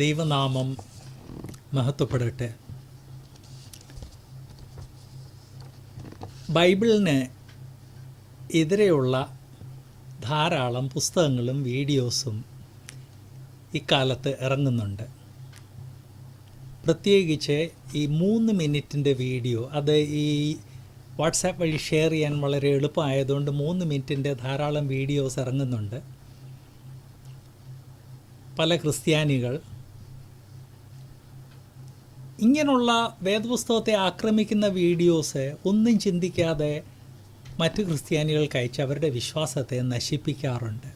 ദൈവനാമം മഹത്വപ്പെടട്ടെ. ബൈബിളിന് എതിരെയുള്ള ധാരാളം പുസ്തകങ്ങളും വീഡിയോസും ഇക്കാലത്ത് ഇറങ്ങുന്നുണ്ട്. പ്രത്യേകിച്ച് ഈ മൂന്ന് മിനിറ്റിന്റെ വീഡിയോ അത് ഈ വാട്സാപ്പ് വഴി ഷെയർ ചെയ്യാൻ വളരെ എളുപ്പമായതുകൊണ്ട് മൂന്ന് മിനിറ്റിന്റെ ധാരാളം വീഡിയോസ് ഇറങ്ങുന്നുണ്ട്. പല ക്രിസ്ത്യാനികൾ ഇങ്ങനെയുള്ള വേദപുസ്തകത്തെ ആക്രമിക്കുന്ന വീഡിയോസ് ഒന്നും ചിന്തിക്കാതെ മറ്റു ക്രിസ്ത്യാനികൾക്ക് അയച്ച് അവരുടെ വിശ്വാസത്തെ നശിപ്പിക്കാറുണ്ട്.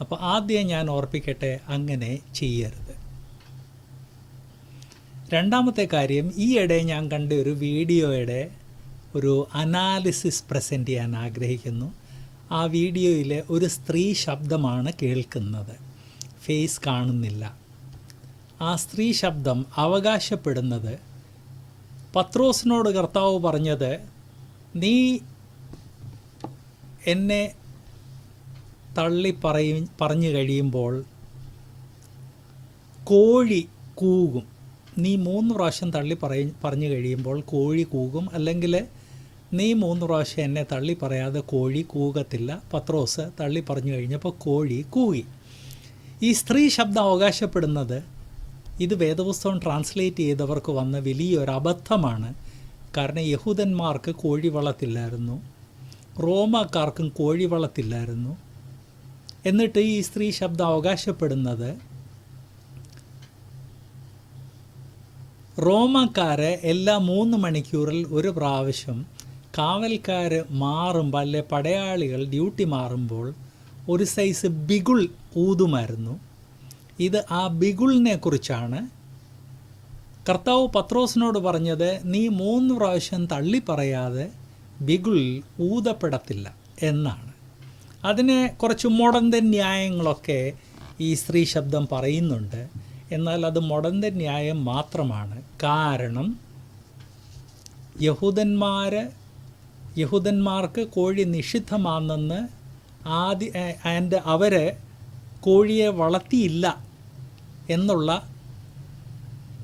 അപ്പോൾ ആദ്യം ഞാൻ ഓർപ്പിക്കട്ടെ അങ്ങനെ ചെയ്യരുത്. രണ്ടാമത്തെ കാര്യം ഈയിടെ ഞാൻ കണ്ട ഒരു വീഡിയോയുടെ ഒരു അനാലിസിസ് പ്രസന്റ് ചെയ്യാൻ ആഗ്രഹിക്കുന്നു. ആ വീഡിയോയിലെ ഒരു സ്ത്രീ ശബ്ദമാണ് കേൾക്കുന്നത്. ഫേസ് കാണുന്നില്ല. ആ സ്ത്രീ ശബ്ദം അവകാശപ്പെടുന്നത്. പത്രോസിനോട് കർത്താവ് പറഞ്ഞത് നീ എന്നെ തള്ളി പറയും പറഞ്ഞു കഴിയുമ്പോൾ കോഴി കൂകും. നീ മൂന്ന് പ്രാവശ്യം തള്ളി പറയും പറഞ്ഞു കഴിയുമ്പോൾ കോഴി കൂകും. അല്ലെങ്കിൽ നീ മൂന്ന് പ്രാവശ്യം എന്നെ തള്ളി പറയാതെ കോഴി കൂകത്തില്ല. പത്രോസ് തള്ളി പറഞ്ഞു കഴിഞ്ഞപ്പോൾ കോഴി കൂകി. ഈ സ്ത്രീ ശബ്ദം അവകാശപ്പെടുന്നത് ഇത് വേദപുസ്തകം ട്രാൻസ്ലേറ്റ് ചെയ്തവർക്ക് വന്ന വലിയൊരു അബദ്ധമാണ്. കാരണം യഹൂദന്മാർക്ക് കോഴി വളത്തില്ലായിരുന്നു റോമാക്കാർക്കും കോഴി വളത്തില്ലായിരുന്നു എന്നിട്ട് ഈ സ്ത്രീ ശബ്ദം അവകാശപ്പെടുന്നത് റോമക്കാരെ എല്ലാ മൂന്ന് മണിക്കൂറിൽ ഒരു പ്രാവശ്യം കാവൽക്കാർ മാറുമ്പോൾ അല്ലെ പടയാളികൾ ഡ്യൂട്ടി മാറുമ്പോൾ ഒരു സൈസ് ബിഗുൾ ഊതുമായിരുന്നു. ഇത് ആ ബിഗുളിനെ കുറിച്ചാണ്. കർത്താവ് പത്രോസിനോട് പറഞ്ഞത് നീ മൂന്ന് പ്രാവശ്യം തള്ളി പറയാതെ ബിഗുൾ ഊതപ്പെടത്തില്ല എന്നാണ്. അതിന് കുറച്ച് മുടന്തൻ ന്യായങ്ങളൊക്കെ ഈ സ്ത്രീ ശബ്ദം പറയുന്നുണ്ട്. എന്നാൽ അത് മുടന്തൻ ന്യായം മാത്രമാണ്. കാരണം യഹൂദന്മാർ യഹൂദന്മാർക്ക് കോഴി നിഷിദ്ധമാണെന്ന് ആദ്യ ആൻഡ് അവർ കോഴിയെ വളർത്തിയില്ല എന്നുള്ള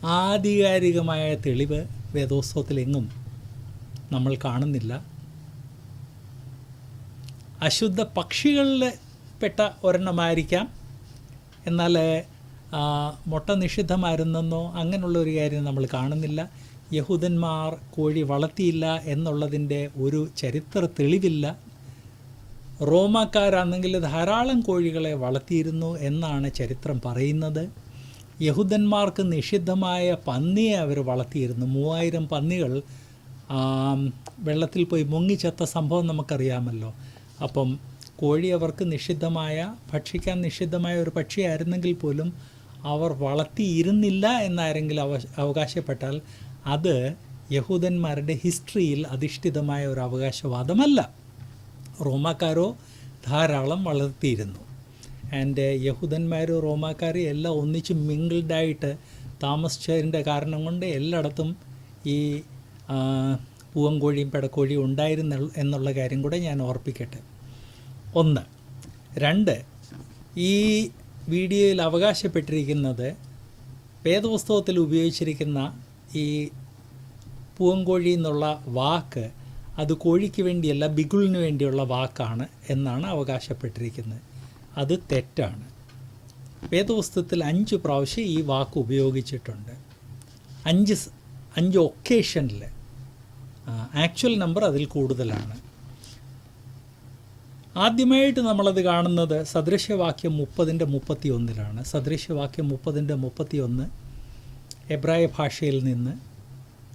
ആധികാരികമായ തെളിവ് വേദോത്സവത്തിലെങ്ങും നമ്മൾ കാണുന്നില്ല. അശുദ്ധ പക്ഷികളിൽ പെട്ട ഒരെണ്ണമായിരിക്കാം. എന്നാൽ മുട്ട നിഷിദ്ധമായിരുന്നെന്നോ അങ്ങനെയുള്ള ഒരു കാര്യം നമ്മൾ കാണുന്നില്ല. യഹൂദന്മാർ കോഴി വളർത്തിയില്ല എന്നുള്ളതിന്റെ ഒരു ചരിത്ര തെളിവില്ല. റോമാക്കാരാണെങ്കിൽ ധാരാളം കോഴികളെ വളർത്തിയിരുന്നു എന്നാണ് ചരിത്രം പറയുന്നത്. യഹൂദന്മാർക്ക് നിഷിദ്ധമായ പന്നിയെ അവർ വളർത്തിയിരുന്നു. മൂവായിരം പന്നികൾ വെള്ളത്തിൽ പോയി മുങ്ങിച്ചത്ത സംഭവം നമുക്കറിയാമല്ലോ. അപ്പം കോഴി അവർക്ക് നിഷിദ്ധമായ ഭക്ഷിക്കാൻ നിഷിദ്ധമായ ഒരു പക്ഷിയായിരുന്നെങ്കിൽ പോലും അവർ വളർത്തിയിരുന്നില്ല എന്നാരെങ്കിലും അവ അവകാശപ്പെട്ടാൽ അത് യഹൂദന്മാരുടെ ഹിസ്റ്ററിയിൽ അധിഷ്ഠിതമായ ഒരു അവകാശവാദമല്ല. റോമാക്കാരോ ധാരാളം വളർത്തിയിരുന്നു. ആൻഡ് യഹൂദന്മാരും റോമാക്കാരും എല്ലാം ഒന്നിച്ച് മിങ്കിൾഡായിട്ട് താമസിച്ചതിന്റെ കാരണം കൊണ്ട് എല്ലായിടത്തും ഈ പൂവൻകോഴിയും പെടക്കോഴിയും ഉണ്ടായിരുന്ന എന്നുള്ള കാര്യം കൂടെ ഞാൻ ഓർപ്പിക്കട്ടെ. ഒന്ന് രണ്ട് ഈ വീഡിയോയിൽ അവകാശപ്പെട്ടിരിക്കുന്നത് വേദപുസ്തകത്തിൽ ഉപയോഗിച്ചിരിക്കുന്ന ഈ പൂവൻകോഴി എന്നുള്ള വാക്ക് അത് കോഴിക്ക് വേണ്ടിയല്ല ബിഗുളിന് വേണ്ടിയുള്ള വാക്കാണ് എന്നാണ് അവകാശപ്പെട്ടിരിക്കുന്നത്. അത് തെറ്റാണ്. വേദപുസ്തകത്തിൽ അഞ്ച് പ്രാവശ്യം ഈ വാക്ക് ഉപയോഗിച്ചിട്ടുണ്ട്. അഞ്ച് അഞ്ച് ഒക്കേഷനിൽ ആക്ച്വൽ നമ്പർ അതിൽ കൂടുതലാണ്. ആദ്യമായിട്ട് നമ്മളത് കാണുന്നത് സദൃശ്യവാക്യം മുപ്പതിന്റെ മുപ്പത്തി ഒന്നിലാണ് സദൃശ്യവാക്യം മുപ്പതിന്റെ മുപ്പത്തി ഒന്ന് എബ്രായ ഭാഷയിൽ നിന്ന്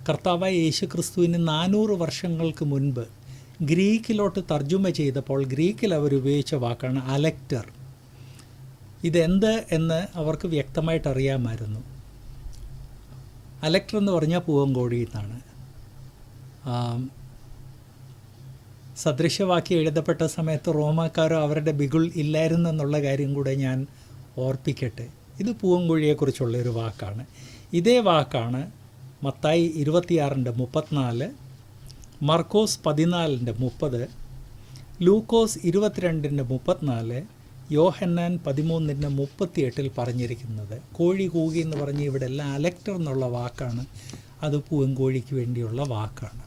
കർത്താവായ യേശു ക്രിസ്തുവിന് നാനൂറ് വർഷങ്ങൾക്ക് മുൻപ് ഗ്രീക്കിലോട്ട് തർജുമ ചെയ്തപ്പോൾ ഗ്രീക്കിൽ അവർ ഉപയോഗിച്ച വാക്കാണ് അലക്റ്റർ ഇതെന്ത് എന്ന് അവർക്ക് വ്യക്തമായിട്ട് അറിയാമായിരുന്നു. അലക്ടർ എന്ന് പറഞ്ഞാൽ പൂവങ്കോടി എന്നാണ്. സദൃശ്യവാക്യം എഴുതപ്പെട്ട സമയത്ത് റോമാക്കാരോ അവരുടെ ബിഗുൾ ഇല്ലായിരുന്നു എന്നുള്ള കാര്യം കൂടെ ഞാൻ ഓർപ്പിക്കട്ടെ. ഇത് പൂവൻകോഴിയെക്കുറിച്ചുള്ള ഒരു വാക്കാണ്. ഇതേ വാക്കാണ് മത്തായി ഇരുപത്തിയാറിന്റെ മുപ്പത്തിനാല് മർക്കോസ് പതിനാലിന്റെ മുപ്പത് ലൂക്കോസ് ഇരുപത്തിരണ്ടിന്റെ മുപ്പത്തിനാല് യോഹന്നാൻ പതിമൂന്നിന്റെ മുപ്പത്തിയെട്ടിൽ പറഞ്ഞിരിക്കുന്നത് കോഴി കൂകി എന്ന് പറഞ്ഞ് ഇവിടെ എല്ലാം അലക്ടർ എന്നുള്ള വാക്കാണ്. അത് പൂവൻകോഴിക്ക് വേണ്ടിയുള്ള വാക്കാണ്.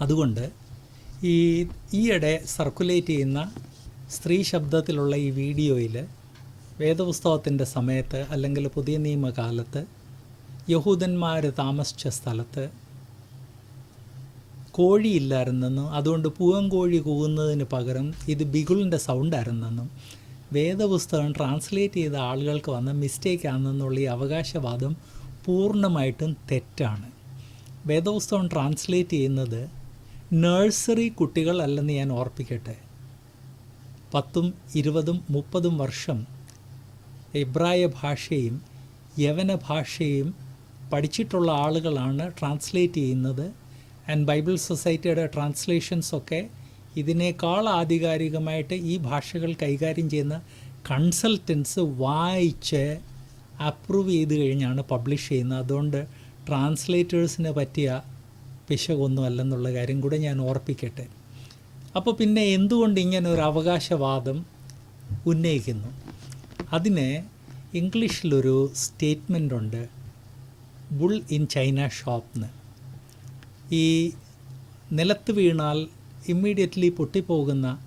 അതുകൊണ്ട് ഈ ഈയിടെ സർക്കുലേറ്റ് ചെയ്യുന്ന സ്ത്രീ ശബ്ദത്തിലുള്ള ഈ വീഡിയോയിൽ വേദപുസ്തകത്തിന്റെ സമയത്ത് അല്ലെങ്കിൽ പുതിയ നിയമകാലത്ത് യഹൂദന്മാർ താമസിച്ച സ്ഥലത്ത് കോഴിയില്ലായിരുന്നെന്നും അതുകൊണ്ട് പൂവൻകോഴി കൂവുന്നതിന് പകരം ഇത് ബിഗുളിന്റെ സൗണ്ടായിരുന്നെന്നും വേദപുസ്തകം ട്രാൻസ്ലേറ്റ് ചെയ്ത ആളുകൾക്ക് വന്ന മിസ്റ്റേക്ക് ആണെന്നുള്ള ഈ അവകാശവാദം പൂർണമായിട്ടും തെറ്റാണ്. വേദപുസ്തകം ട്രാൻസ്ലേറ്റ് ചെയ്യുന്നത് നഴ്സറി കുട്ടികൾ അല്ലെന്ന് ഞാൻ ഓർപ്പിക്കട്ടെ. പത്തും ഇരുപതും മുപ്പതും വർഷം എബ്രായ ഭാഷയും യവന ഭാഷയും പഠിച്ചിട്ടുള്ള ആളുകളാണ് ട്രാൻസ്ലേറ്റ് ചെയ്യുന്നത് ആൻഡ് ബൈബിൾ സൊസൈറ്റിയുടെ ട്രാൻസ്ലേഷൻസൊക്കെ ഇതിനേക്കാൾ ആധികാരികമായിട്ട് ഈ ഭാഷകൾ കൈകാര്യം ചെയ്യുന്ന കൺസൾട്ടൻസ് വായിച്ച് അപ്രൂവ് ചെയ്ത് കഴിഞ്ഞാണ് പബ്ലിഷ് ചെയ്യുന്നത്. അതുകൊണ്ട് ട്രാൻസ്ലേറ്റേഴ്സിന് പറ്റിയ പിശകൊന്നും അല്ലെന്നുള്ള കാര്യം കൂടെ ഞാൻ ഓർപ്പിക്കട്ടെ. അപ്പോൾ പിന്നെ എന്തുകൊണ്ട് ഇങ്ങനെ ഒരു അവകാശവാദം ഉന്നയിക്കുന്നു? അതിന് ഇംഗ്ലീഷിലൊരു സ്റ്റേറ്റ്മെന്റ് ഉണ്ട്. ബുൾ ഇൻ ചൈന ഷോപ്പ്ന്ന് ഈ നിലത്ത് വീണാൽ ഇമ്മീഡിയറ്റ്ലി പൊട്ടിപ്പോകുന്ന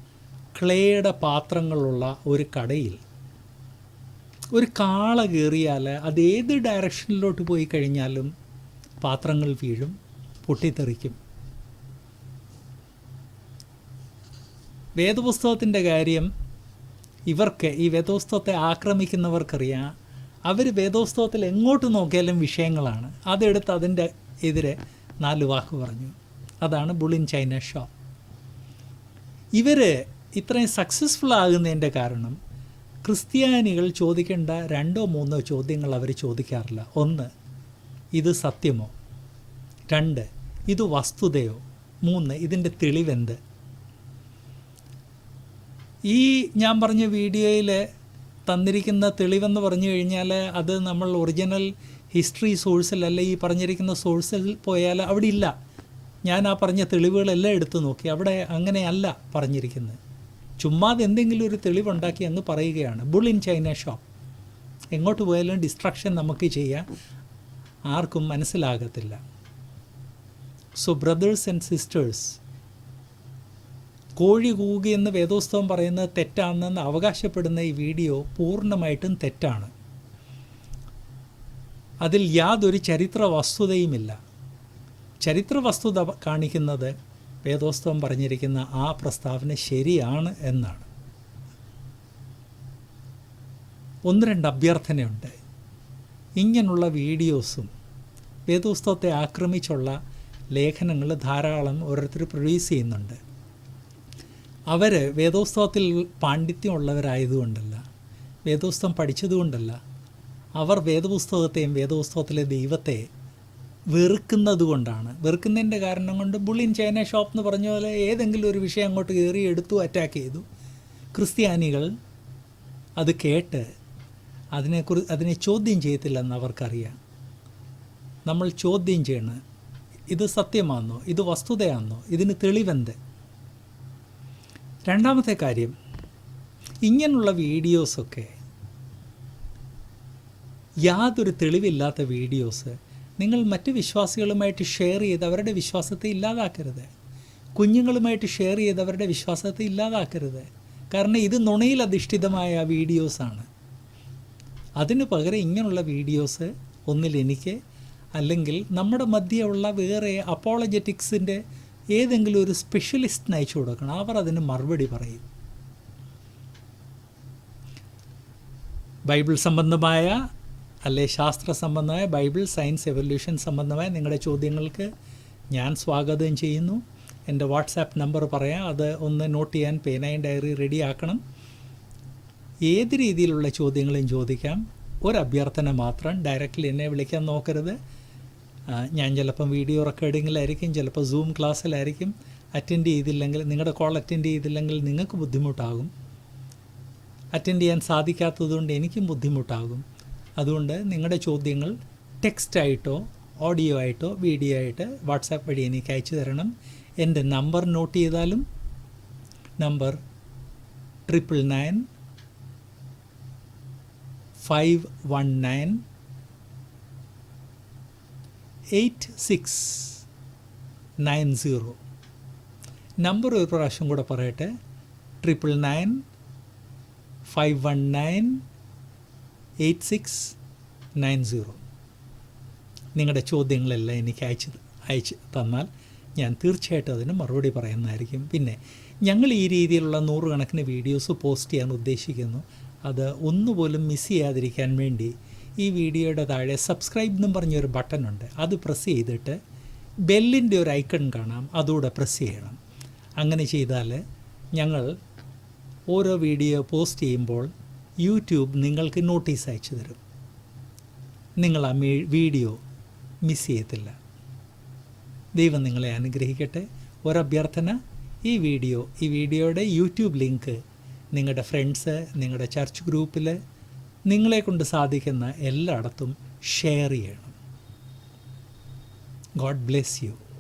ക്ലേയുടെ പാത്രങ്ങളുള്ള ഒരു കടയിൽ ഒരു കാള കയറിയാൽ അത് ഏത് ഡയറക്ഷനിലോട്ട് പോയി കഴിഞ്ഞാലും പാത്രങ്ങൾ വീഴും പൊട്ടിത്തെറിക്കും. വേദപുസ്തകത്തിന്റെ കാര്യം ഇവർക്ക് ഈ വേദോസ്തവത്തെ ആക്രമിക്കുന്നവർക്കറിയാം. അവർ വേദോസ്തവത്തിൽ എങ്ങോട്ട് നോക്കിയാലും വിഷയങ്ങളാണ്. അതെടുത്ത് അതിന്റെ എതിരെ നാല് വാക്ക് പറഞ്ഞു. അതാണ് ബുളിൻ ചൈന ഷോ. ഇവർ ഇത്രയും സക്സസ്ഫുൾ ആകുന്നതിന്റെ കാരണം ക്രിസ്ത്യാനികൾ ചോദിക്കേണ്ട രണ്ടോ മൂന്നോ ചോദ്യങ്ങൾ അവർ ചോദിക്കാറില്ല. ഒന്ന് ഇത് സത്യമോ? രണ്ട് ഇത് വസ്തുതയോ? മൂന്ന് ഇതിന്റെ തെളിവെന്ത്? ഈ ഞാൻ പറഞ്ഞ വീഡിയോയിൽ തന്നിരിക്കുന്ന തെളിവെന്ന് പറഞ്ഞു കഴിഞ്ഞാൽ അത് നമ്മൾ ഒറിജിനൽ ഹിസ്റ്ററി സോഴ്സിൽ അല്ല ഈ പറഞ്ഞിരിക്കുന്ന സോഴ്സിൽ പോയാൽ അവിടെ ഇല്ല. ഞാൻ ആ പറഞ്ഞ തെളിവുകളെല്ലാം എടുത്തു നോക്കി. അവിടെ അങ്ങനെയല്ല പറഞ്ഞിരിക്കുന്നത്. ചുമ്മാതെ എന്തെങ്കിലും ഒരു തെളിവുണ്ടാക്കി അങ്ങ് പറയുകയാണ്. ബുൾ ഇൻ ചൈന ഷോപ്പ് എങ്ങോട്ട് പോയാലും ഡിസ്ട്രക്ഷൻ നമുക്ക് ചെയ്യാം ആർക്കും മനസ്സിലാകത്തില്ല. സോ ബ്രദേഴ്സ് ആൻഡ് സിസ്റ്റേഴ്സ് കോഴി കൂകിയെന്ന് വേദോസ്തവം പറയുന്നത് തെറ്റാണെന്ന് അവകാശപ്പെടുന്ന ഈ വീഡിയോ പൂർണമായിട്ടും തെറ്റാണ്. അതിൽ യാതൊരു ചരിത്ര വസ്തുതയുമില്ല ചരിത്ര വസ്തുത കാണിക്കുന്നത് വേദോസ്തവം പറഞ്ഞിരിക്കുന്ന ആ പ്രസ്താവന ശരിയാണ് എന്നാണ്. ഒന്ന് രണ്ട് അഭ്യർത്ഥനയുണ്ട്. ഇങ്ങനെയുള്ള വീഡിയോസും വേദോസ്തവത്തെ ആക്രമിച്ചുള്ള ലേഖനങ്ങൾ ധാരാളം ഓരോരുത്തർ പ്രൊഡ്യൂസ് ചെയ്യുന്നുണ്ട്. അവർ വേദോസ്തവത്തിൽ പാണ്ഡിത്യമുള്ളവരായതുകൊണ്ടല്ല വേദോസ്തം പഠിച്ചതുകൊണ്ടല്ല അവർ വേദപുസ്തകത്തെയും വേദപുസ്തകത്തിലെ ദൈവത്തെ വെറുക്കുന്നത് കൊണ്ടാണ്. വെറുക്കുന്നതിന്റെ കാരണം കൊണ്ട് ബുള്ളിൻ ചൈന ഷോപ്പ് എന്ന് പറഞ്ഞ പോലെ ഏതെങ്കിലും ഒരു വിഷയം അങ്ങോട്ട് കയറി എടുത്തു അറ്റാക്ക് ചെയ്തു. ക്രിസ്ത്യാനികൾ അത് കേട്ട് അതിനെക്കുറി അതിനെ ചോദ്യം ചെയ്യത്തില്ലെന്ന് അവർക്കറിയാം. നമ്മൾ ചോദ്യം ചെയ്യണം ഇത് സത്യമാണെന്നോ ഇത് വസ്തുതയാണെന്നോ ഇതിന് തെളിവെന്ത്? രണ്ടാമത്തെ കാര്യം ഇങ്ങനെയുള്ള വീഡിയോസൊക്കെ യാതൊരു തെളിവില്ലാത്ത വീഡിയോസ് നിങ്ങൾ മറ്റ് വിശ്വാസികളുമായിട്ട് ഷെയർ ചെയ്ത് അവരുടെ വിശ്വാസത്തെ ഇല്ലാതാക്കരുത്. കുഞ്ഞുങ്ങളുമായിട്ട് ഷെയർ ചെയ്ത് അവരുടെ വിശ്വാസത്തെ ഇല്ലാതാക്കരുത്. കാരണം ഇത് നുണയിൽ അധിഷ്ഠിതമായ വീഡിയോസാണ് അതിനു പകരം ഇങ്ങനെയുള്ള വീഡിയോസ് ഒന്നിൽ എനിക്ക് അല്ലെങ്കിൽ നമ്മുടെ മധ്യമുള്ള വേറെ അപ്പോളജറ്റിക്സിന്റെ ഏതെങ്കിലും ഒരു സ്പെഷ്യലിസ്റ്റിന് അയച്ചു കൊടുക്കണം. അവർ അതിന് മറുപടി പറയും. ബൈബിൾ സംബന്ധമായ അല്ലെ? ശാസ്ത്ര സംബന്ധമായ ബൈബിൾ സയൻസ് എവല്യൂഷൻ സംബന്ധമായ നിങ്ങളുടെ ചോദ്യങ്ങൾക്ക് ഞാൻ സ്വാഗതം ചെയ്യുന്നു. എന്റെ വാട്സാപ്പ് നമ്പർ പറയാം. അത് ഒന്ന് നോട്ട് ചെയ്യാൻ പേനയും ഡയറി റെഡി ആക്കണം. ഏത് രീതിയിലുള്ള ചോദ്യങ്ങളും ചോദിക്കാം. ഒരു അഭ്യർത്ഥന മാത്രം ഡയറക്റ്റ്ലി എന്നെ വിളിക്കാൻ നോക്കരുത്. ഞാൻ ചിലപ്പം വീഡിയോ റെക്കോർഡിങ്ങിലായിരിക്കും ചിലപ്പോൾ സൂം ക്ലാസ്സിലായിരിക്കും. അറ്റൻഡ് ചെയ്തില്ലെങ്കിൽ നിങ്ങളുടെ കോൾ അറ്റൻഡ് ചെയ്തില്ലെങ്കിൽ നിങ്ങൾക്ക് ബുദ്ധിമുട്ടാകും. അറ്റൻഡ് ചെയ്യാൻ സാധിക്കാത്തതുകൊണ്ട് എനിക്കും ബുദ്ധിമുട്ടാകും. അതുകൊണ്ട് നിങ്ങളുടെ ചോദ്യങ്ങൾ ടെക്സ്റ്റ് ആയിട്ടോ ഓഡിയോ ആയിട്ടോ വീഡിയോ ആയിട്ട് വാട്സാപ്പ് വഴി എനിക്ക് അയച്ചു തരണം. എന്റെ നമ്പർ നോട്ട് ചെയ്താലും number triple nine five one nine eight six nine zero number ഒരു പ്രാവശ്യം കൂടെ പറയട്ടെ. Triple nine five one nine eight six nine zero. നിങ്ങളുടെ ചോദ്യങ്ങളെല്ലാം എനിക്ക് അയച്ച് അയച്ച് തന്നാൽ ഞാൻ തീർച്ചയായിട്ടും അതിന് മറുപടി പറയുന്നതായിരിക്കും. പിന്നെ ഞങ്ങൾ ഈ രീതിയിലുള്ള നൂറുകണക്കിന് വീഡിയോസ് പോസ്റ്റ് ചെയ്യാൻ ഉദ്ദേശിക്കുന്നു. അത് ഒന്നുപോലും മിസ് ചെയ്യാതിരിക്കാൻ വേണ്ടി ഈ വീഡിയോയുടെ താഴെ സബ്സ്ക്രൈബ് എന്നും പറഞ്ഞൊരു ബട്ടണുണ്ട്. അത് പ്രസ് ചെയ്തിട്ട് ബെല്ലിന്റെ ഒരു ഐക്കൺ കാണാം. അതുകൂടെ പ്രസ് ചെയ്യണം. അങ്ങനെ ചെയ്താൽ ഞങ്ങൾ ഓരോ വീഡിയോ പോസ്റ്റ് ചെയ്യുമ്പോൾ യൂട്യൂബ് നിങ്ങൾക്ക് നോട്ടീസ് അയച്ചു തരും. നിങ്ങൾ ആ വീഡിയോ മിസ് ചെയ്യത്തില്ല. ദൈവം നിങ്ങളെ അനുഗ്രഹിക്കട്ടെ. ഒരഭ്യർത്ഥന ഈ വീഡിയോ ഈ വീഡിയോയുടെ യൂട്യൂബ് ലിങ്ക് നിങ്ങളുടെ ഫ്രണ്ട്സ് നിങ്ങളുടെ ചർച്ച് ഗ്രൂപ്പിൽ നിങ്ങളെ കൊണ്ട് സാധിക്കുന്ന എല്ലായിടത്തും ഷെയർ ചെയ്യണം. God bless you